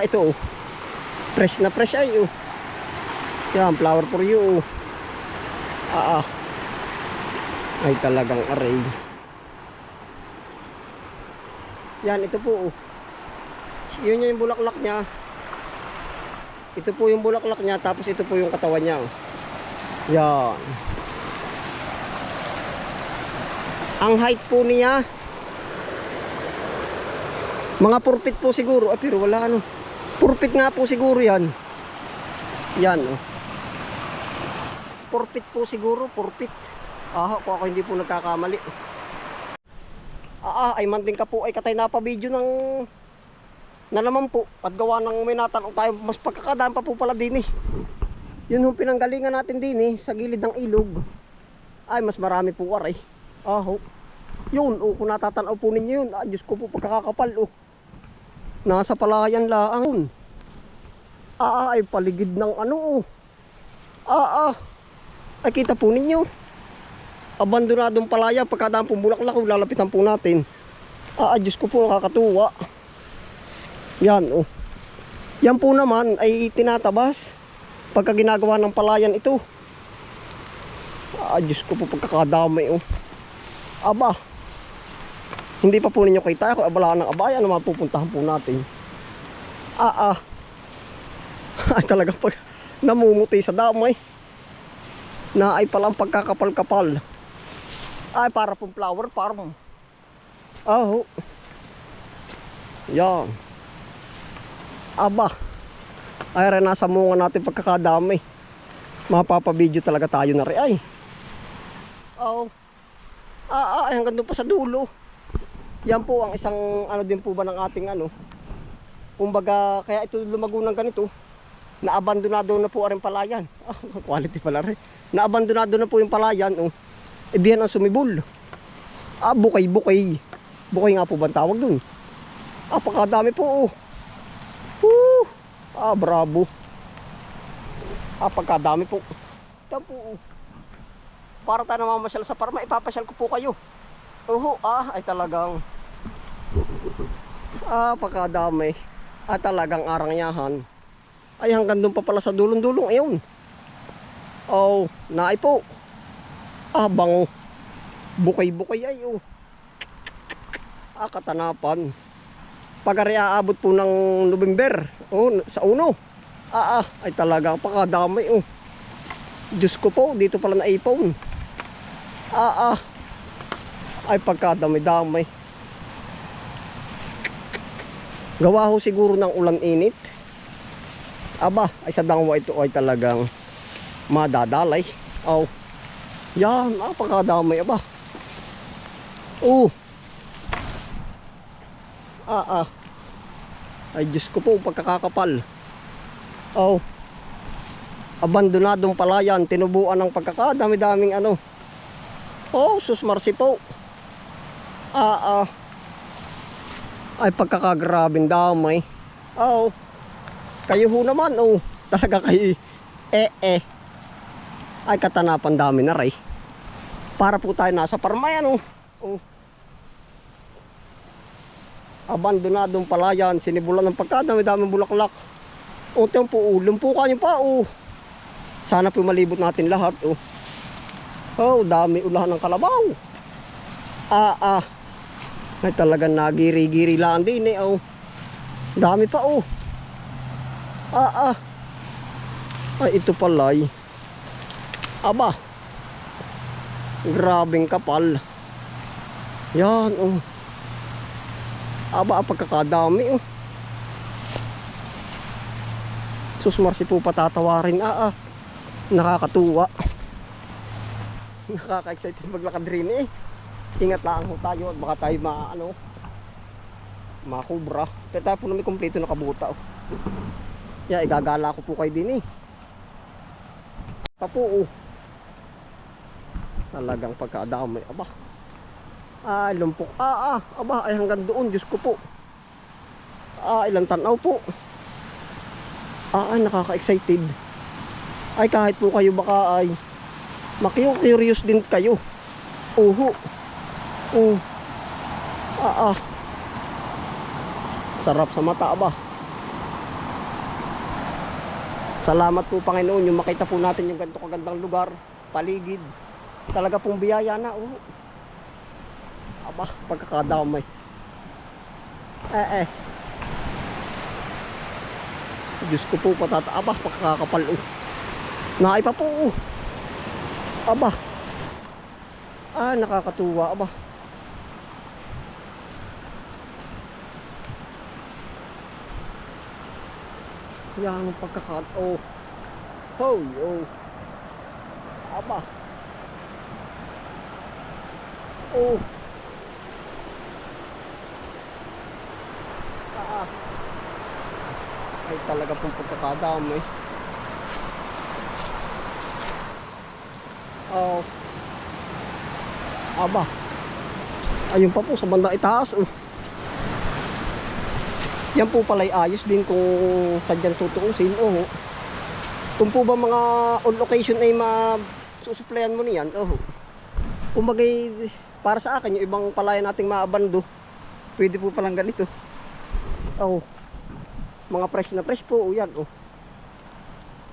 Ito oh. Fresh na fresh ay oh. Yan, flower for you oh. Ah, ah. Ay talagang array. Yan, ito po oh. Yun yung bulaklak niya. Ito po yung bulaklak niya, tapos ito po yung katawan niya. oh. Yan. Ang height po niya, mga purpit po siguro. Ah, pero wala ano. Purpit nga po siguro yan. Yan, oh. Purpit po siguro, purpit. Ah, kung ako hindi po nagkakamali. Ah, ah, ay manting ka po ay katay na pa video ng na naman po at gawa ng may natanong tayo mas pagkakadaan pa po pala din eh yun yung pinanggalingan natin din eh sa gilid ng ilog ay mas marami po aray aho yun oh kung natatanaw po ninyo yun ah, Diyos ko po pagkakakapal oh nasa palayan laang ah ay paligid ng ano oh ah ah ay kita po ninyo abandonadong palaya pagkadaan pong bulaklak oh, lalapitan po natin ah Diyos ko po nakakatuwa yan oh. Yan po naman ay tinatabas pagka ginagawa ng palayan ito. Ah, Diyos ko po pagkakadamay oh. Aba. Hindi pa po ninyo kita ako abala ng abaya na mapupuntahan po natin. Ah ah. Ay talaga pag namumuti sa damay. Na ay palang pagkakapal-kapal. Ay para pong flower farm. Oh. Yan. Aba. Ay rin nasa munga natin pagkakadami. Mapapabideo talaga tayo na rin ay. Oo. Ah, ah, hanggang doon pa sa dulo. Yan po ang isang ano din po ba ng ating ano. Kumbaga, kaya ito lumago ng ganito. Naabandonado na po rin palayan. Quality pala rin. Naabandonado na po yung palayan. Oh. E diyan ang sumibol. Ah, bukay-bukay. Bukay nga po ba ang tawag dun? Ah, pakadami po. Oh. Woo! Ah, bravo. Ah, pagkadami po. Ito po. oh. Para tayo namamasyal sa parma, ipapasyal ko po kayo. Oho, ah, ay talagang. Ah, pagkadami. Ah, talagang arangyahan. Ay, hanggang doon pa pala sa dulong-dulong. Ayun. Oh, naay po. Ah, bango. Bukay-bukay ay, oh. Ah, katanapan pag ari aabot po ng November oh, sa uno ah, ah ay talaga pakadami oh. Diyos ko po dito pala naipon ah ah ay pagkadami-dami gawa ho siguro ng ulan init aba ay sa dangwa ito ay talagang madadalay oh yan pagkadami aba oh Ah, ah. Ay, Diyos ko po, pagkakakapal. Oh. Abandonadong palayan, tinubuan ng pagkakadami-daming ano. Oh, sus marsi po. Ah. Ay, pagkakagrabing damay. Oh. Kayo ho naman, oh. Talaga kayo, eh, eh. Ay, katanapan dami na ray. Para po tayo nasa parmayan, oh. Oh abandonadong palayan, sinibulan ng pagkadami daming bulaklak. O tiyan po, oh, lumpukan yung pa, oh. Sana po malibot natin lahat, oh. Oh, dami ulahan ng kalabaw. Ah, ah. Ay talagang nagiri-giri lang din eh, oh. Dami pa, oh. Ah, ah. Ay, ito pala, eh. Aba. Grabing kapal. Yan, oh. Aba, pagkakadami oh. Susmarsi po patatawarin. Ah, ah. Nakakatuwa. Nakaka-excited maglakad rin eh. Ingat lang ho tayo baka tayo ma ano makubra. Kaya tayo po na kompleto na kabuta oh. Yeah, igagala ko po kayo din eh. Papo oh. Talagang pagkadami. Aba. Ah, lumpok. Ah, ah, aba, ay hanggang doon, Diyos ko po. Ah, ilang tanaw po. Ah, ay, nakaka-excited. Ay, kahit po kayo baka ay makiyo-curious din kayo. Uho. Uh. Ah, ah. Sarap sa mata ba? Salamat po Panginoon yung makita po natin yung ganito kagandang lugar, paligid. Talaga pong biyaya na. Oh. Aba, pagkakadamay. Eh eh. Diyos ko po patata. Aba, pagkakapal. Oh. Naay pa po. Oh. Aba. Ah, nakakatuwa. Aba. Yan ang pagkakat. Oh. Hoy, oh. Aba. Oh. Ah. Ay talaga pong pagkakadami. Oh. Aba. Ayun pa po sa banda itaas. Oh. Yan po pala ay ayos din kung sadyang tutuusin. Oh. Kung po ba mga on location ay masusuplayan mo niyan. Oh. Kumbaga para sa akin yung ibang palayan nating maabando. Pwede po palang ganito. Oh. Mga fresh na fresh po. Oh, yan. Oh.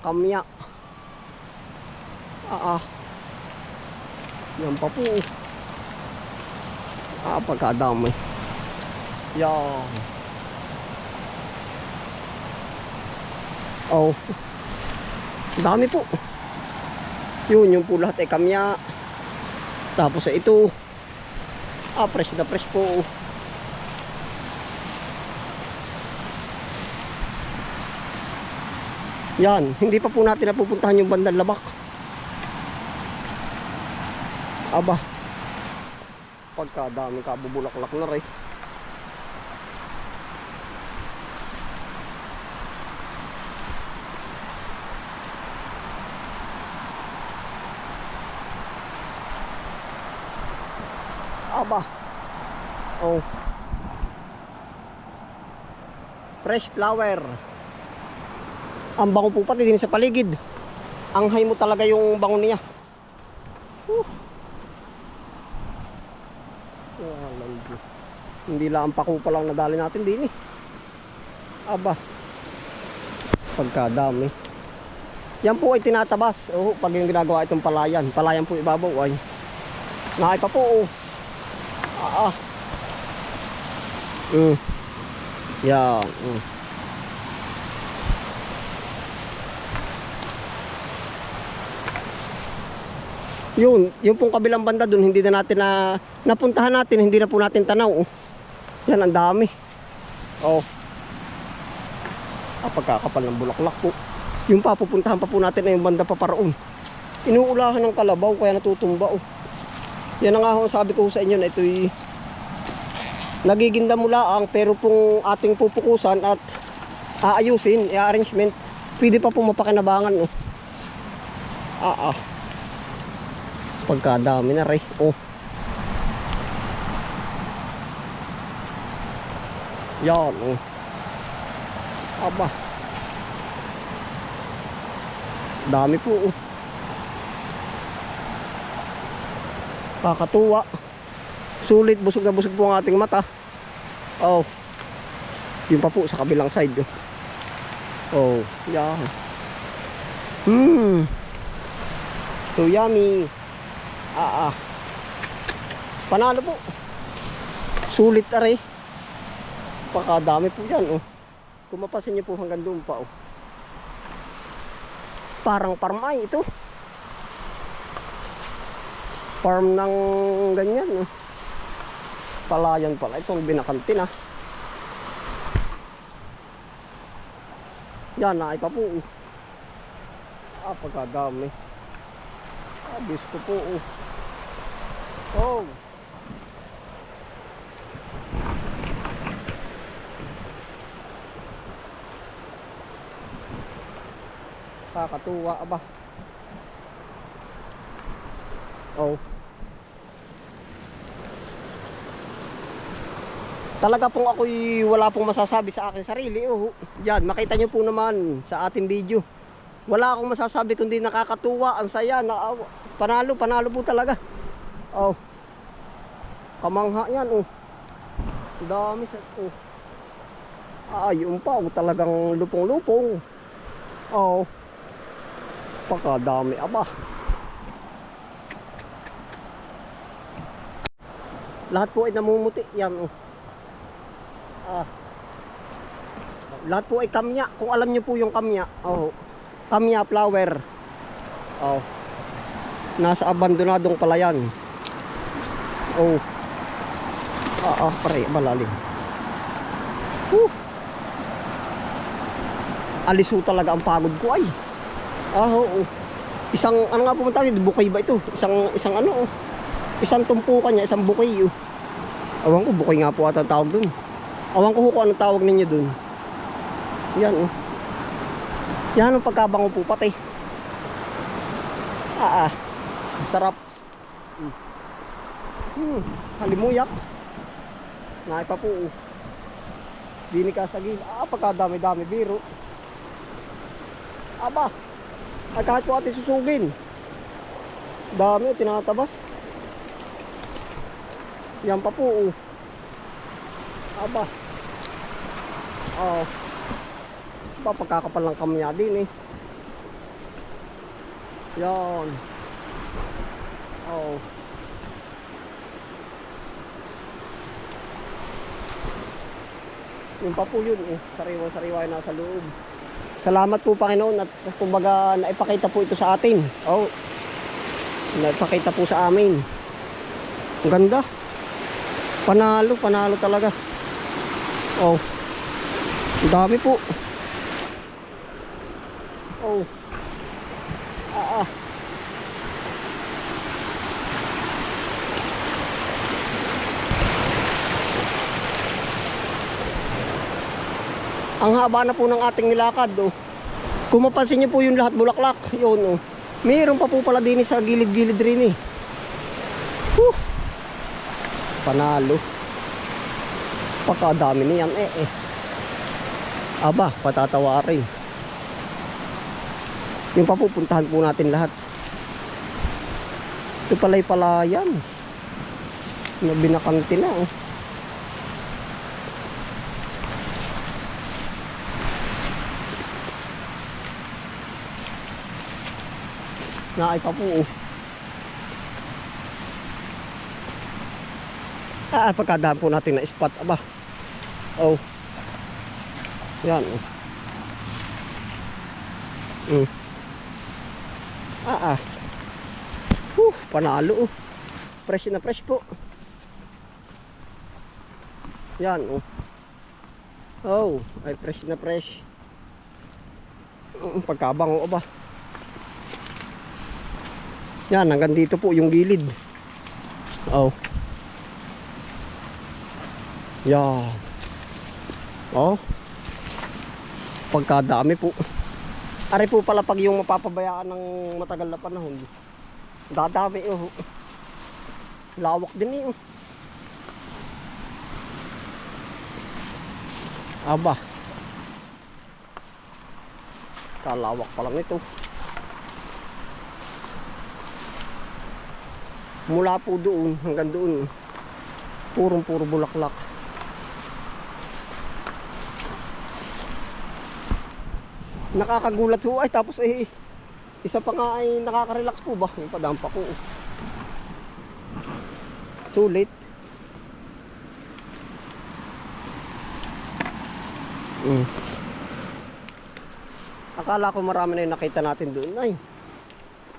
Kamya. Ah, ah. Yan pa po. Ah, pagkadami. Yan. Oh. Dami po. Yun, yung po lahat ay kamya. Tapos ito. Ah, fresh na fresh po. Yan, hindi pa po natin napupuntahan yung bandang labak. Aba. Pagkadami kabubulaklak na rin. Aba. Oh. Fresh flower. Ang bango po pati din sa paligid. Ang hay mo talaga yung bango niya. Whew. Walang Diyos. Hindi lang pako pa lang nadali natin din eh. Aba. Pagkadami. Yan po ay tinatabas. Oh, pag yung ginagawa itong palayan. Palayan po ibabaw ay. Naay pa po oh. Ah. Mm. Yan. Mm. Yun, yung pong kabilang banda dun, hindi na natin na napuntahan natin, hindi na po natin tanaw. Oh. Yan, ang dami. Oh. Ah, pagkakapal ng bulaklak po. Yung pa, pupuntahan pa po natin na yung banda pa paraon. Inuulahan ng kalabaw, kaya natutumba. Oh. Yan ang nga ho, sabi ko sa inyo na ito'y nagiginda mula ang pero pong ating pupukusan at aayusin, i-arrangement, pwede pa pong mapakinabangan. Oh. Ah, ah. Pagkadami na rin. Oh. Yan. Oh. Aba. Dami po. Oh. Kakatuwa. Sulit. Busog na busog po ang ating mata. Oh. Yung pa po sa kabilang side. Oh. Yan. Hmm. So yummy. Ah, ah. Panalo po. Sulit aray. Pakadami po yan, oh. Kung mapasin niyo po hanggang doon pa, oh. Parang parmay ito. Farm ng ganyan, oh. Palayan pala. Itong binakantin, ah. Yan, naay pa po, oh. Ah, pagkadami. Ah, Diyos ko po, oh. Oh. Kakatuwa aba. Oh. Talaga pong ako'y wala pong masasabi sa akin sarili. Oh, yan, makita nyo po naman sa ating video. Wala akong masasabi kundi nakakatuwa, ang saya, na, panalo, panalo po talaga. Oh. Kamangha yan, oh. Dami sa, oh. Ah, yung pa, oh, talagang lupong-lupong. Oh. Pakadami, aba. Lahat po ay namumuti. Yan, oh. Ah. Lahat po ay kamya. Kung alam nyo po yung kamya. Oh. Kamya flower. Oh. Nasa abandonadong palayan. Oh. Ah, ah, pare, malalim. Whew. Aliso talaga ang pagod ko ay. Ah, oo. Isang, ano nga pumunta dito? Bukay ba ito? Isang, isang ano, oh. Isang tumpukan niya, isang bukay, oh. Awan ko, bukay nga po ata tawag dun. Awan ko kung anong tawag ninyo dun. Yan, oh. Yan ang pagkabango po pati. Ah, ah. Sarap. Hmm. Hmm. Halimuyak. Naay pa po, oh. Dini. Ah, pagkadami-dami biro. Aba. Ay kahit po ate susugin. Dami, tinatabas. Yan pa po. Oh. Aba. Oh. Aba, pagkakapal ng kamya din eh. Yan. Oh. Yung pa po yun eh. Sariwa-sariwa yung nasa loob. Salamat po Panginoon at kumbaga naipakita po ito sa atin. Oh. Naipakita po sa amin. Ang ganda. Panalo, panalo talaga. Oh. Dami po. Oh. Ah, ah. Ang haba na po ng ating nilakad, oh. Kung mapansin niyo po yung lahat bulaklak, yun, oh. Mayroon pa po pala din sa gilid-gilid rin, eh. Whew. Panalo. Pakadami niyan, eh, eh. Aba, patatawa rin. Yung papupuntahan po natin lahat. Ito pala'y palayan. Na binakanti na, oh. Naay pa po, oh. Ah, pagkadaan po natin na spot, aba. Oh. Yan. Mm. Ah, ah. Huh, panalo, oh. Fresh na fresh po. Yan, oh. Oh, ay fresh na fresh. Mm, pagkabang, oh, ba. Yan, hanggang dito po yung gilid. Oh. Yan. Oh. Pagkadami po. Ari po pala pag yung mapapabayaan ng matagal na panahon. Dadami oh. Lawak din eh. oh. Aba. Kalawak pa lang ito. Mula po doon hanggang doon. Purong puro bulaklak. Nakakagulat po ay tapos eh isa pa nga ay nakaka-relax po ba? Yung padampa ko. Sulit. Mm. Akala ko marami na yung nakita natin doon ay.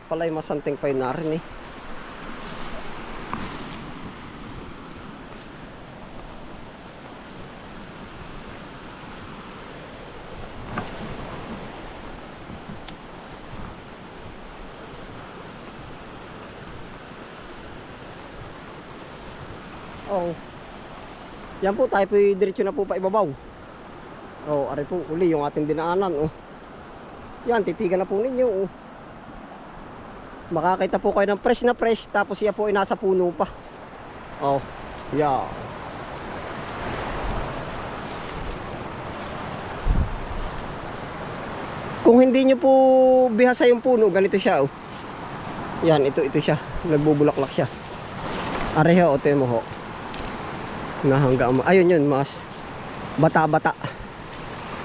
Palay masanting pa yun na rin eh. Oo. Yan po, tayo po diretso na po pa ibabaw. Oo, oh, ari po, uli yung ating dinaanan. Oh. Yan, titigan na po ninyo. Oh. Makakita po kayo ng fresh na fresh, tapos siya po ay nasa puno pa. Oh, yeah. Kung hindi nyo po bihasa yung puno, ganito siya. Oh. Yan, ito, ito siya. Nagbubulaklak siya. Areho, o mo ho na hanggang ayun yun mas bata-bata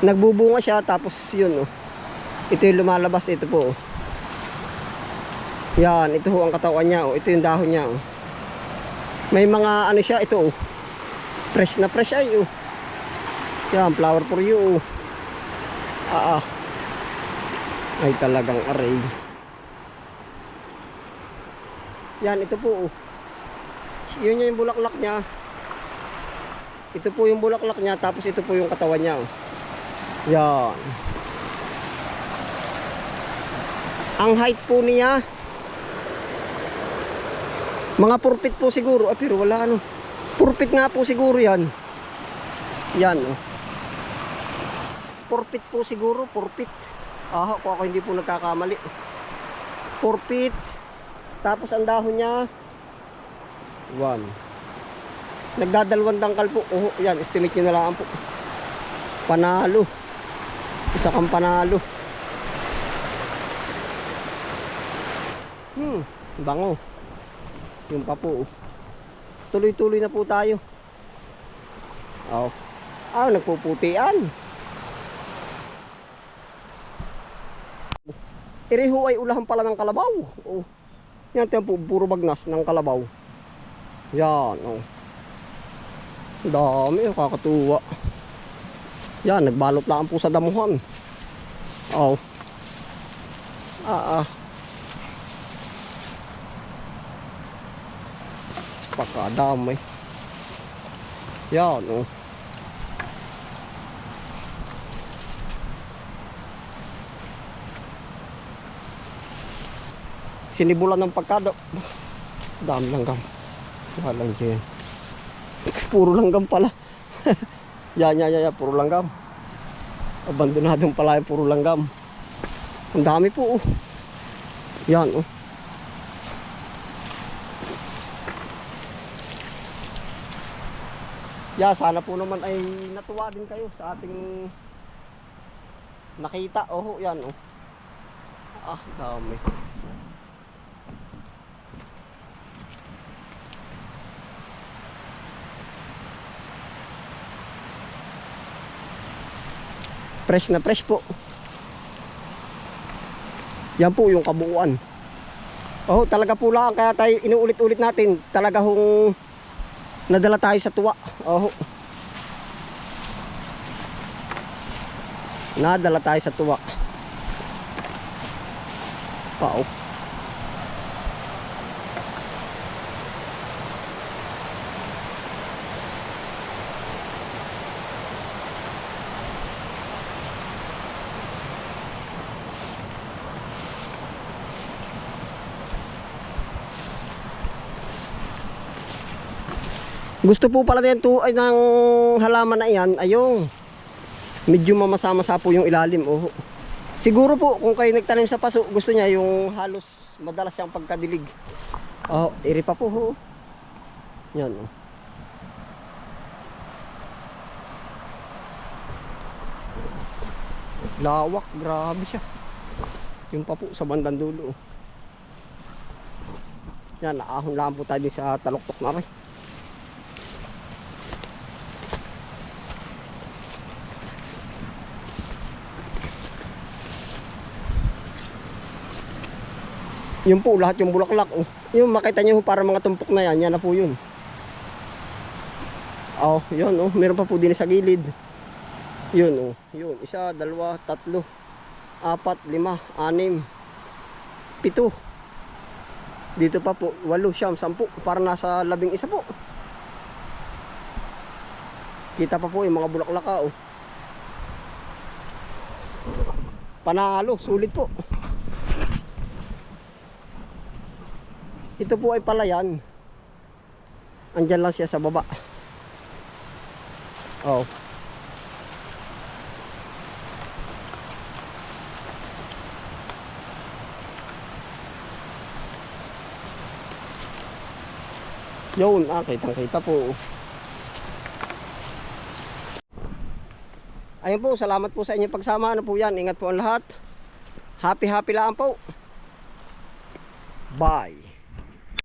nagbubunga siya tapos yun oh. ito yung lumalabas ito po oh. Yan, ito ho ang katawan niya. Oh. Ito yung dahon niya. Oh. May mga ano siya, ito oh. Fresh na fresh ay oh. Yan, flower for you. Oh. Ah, ah. Ay talagang array. Yan, ito po oh. Yun yung bulaklak niya. Ito po yung bulaklak niya, tapos ito po yung katawan niya. Oh. Yan. Ang height po niya, mga purpit po siguro. Ah, pero wala ano. Purpit nga po siguro yan. Yan. Oh. Purpit po siguro. Purpit. Ah, kung ako hindi po nagkakamali. Purpit. Tapos ang dahon niya. One. Nagdadalawang dangkal po. Oh, yan. Estimate nyo na lang po. Panalo. Isa kang panalo. Hmm. Bango. Yung pa po. Tuloy-tuloy na po tayo. Oh. Ah, nagpuputian. Iriho ay ulahan pala ng kalabaw. Oh. Yan tayo po, puro bagnas ng kalabaw. Yan, oh. Dami, kakatuwa. Yan, nagbalot lang po sa damuhan. Oh. Ah, ah. Pakadami. Yan, oh. Sinibulan ng pagkado. Dami langgam. Walang dyan. Puro langgam pala. yan, yan, yan, yan, puro langgam. Abandonadong pala yung puro langgam. Ang dami po, oh. Yan, oh. Yeah, sana po naman ay natuwa din kayo sa ating nakita. Oh, yan oh. Ah, dami. Fresh na fresh po. Yan po yung kabuuan. Oh, talaga po lang kaya tayo inuulit-ulit natin. Talaga hong nadala tayo sa tuwa. Oh. Nadala tayo sa tuwa. Pao. Gusto po pala din to ay ng halaman na yan ayong medyo mamasama-sa po yung ilalim oh. Siguro po kung kayo nagtanim sa paso gusto niya yung halos madalas siyang pagkadilig. Oh, iri pa po ho. Yan oh. Lawak, grabe siya. Yung pa po sa bandang dulo. oh. Yan, naahon lang po tayo sa taloktok na rin. Yun po, lahat yung bulaklak. Oh. Yung makita nyo para mga tumpok na yan, yan na po yun. Oh, yun oh, meron pa po din sa gilid. Yun oh, yun, isa, dalawa, tatlo, apat, lima, anim, pito. Dito pa po, walo, siyam, sampu, para nasa labing isa po. Kita pa po yung mga bulaklaka oh. Panalo, sulit po. Ito po ay palayan. Andyan lang siya sa baba. Oh. Yun, ah, kitang kita po. Ayun po, salamat po sa inyong pagsama. Ano po yan, ingat po ang lahat. Happy happy lang po. Bye.